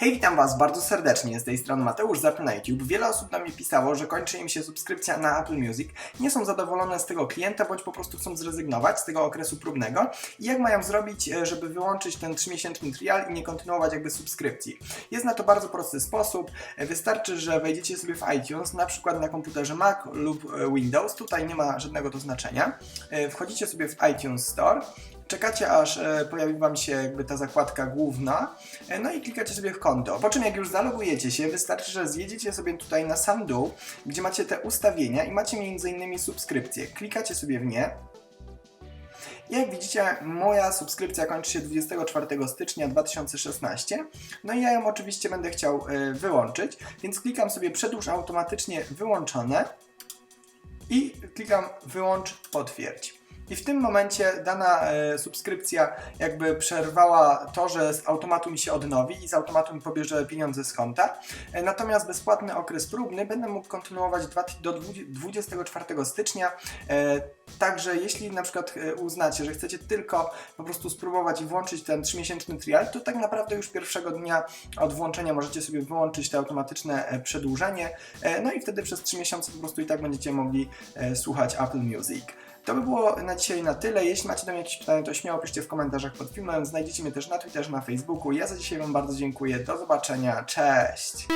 Hej, witam Was bardzo serdecznie, z tej strony Mateusz Zapy na YouTube. Wiele osób na mnie pisało, że kończy im się subskrypcja na Apple Music, nie są zadowolone z tego klienta, bądź po prostu chcą zrezygnować z tego okresu próbnego. I jak mają zrobić, e, żeby wyłączyć ten 3-miesięczny trial i nie kontynuować jakby subskrypcji. Jest na to bardzo prosty sposób, E, wystarczy, że wejdziecie sobie w iTunes, na przykład na komputerze Mac lub e, Windows, tutaj nie ma żadnego to znaczenia, wchodzicie sobie w iTunes Store, czekacie aż e, pojawi Wam się jakby ta zakładka główna, e, no i klikacie sobie w konto. Po czym jak już zalogujecie się, wystarczy, że zjedziecie sobie tutaj na sam dół, gdzie macie te ustawienia i macie między innymi subskrypcje. Klikacie sobie w nie. Jak widzicie, moja subskrypcja kończy się 24 stycznia 2016. No i ja ją oczywiście będę chciał e, wyłączyć, więc klikam sobie przedłuż automatycznie wyłączone i klikam wyłącz potwierdź. I w tym momencie dana e, subskrypcja jakby przerwała to, że z automatu mi się odnowi i z automatu mi pobierze pieniądze z konta. E, natomiast bezpłatny okres próbny będę mógł kontynuować do 20 24 stycznia. E, także jeśli na przykład uznacie, że chcecie tylko po prostu spróbować i włączyć ten 3-miesięczny trial, to tak naprawdę już pierwszego dnia od włączenia możecie sobie wyłączyć to automatyczne przedłużenie. No i wtedy przez 3 miesiące po prostu i tak będziecie mogli słuchać Apple Music. To by było na dzisiaj na tyle. Jeśli macie do mnie jakieś pytania, to śmiało piszcie w komentarzach pod filmem. Znajdziecie mnie też na Twitterze, na Facebooku. Ja za dzisiaj Wam bardzo dziękuję. Do zobaczenia. Cześć!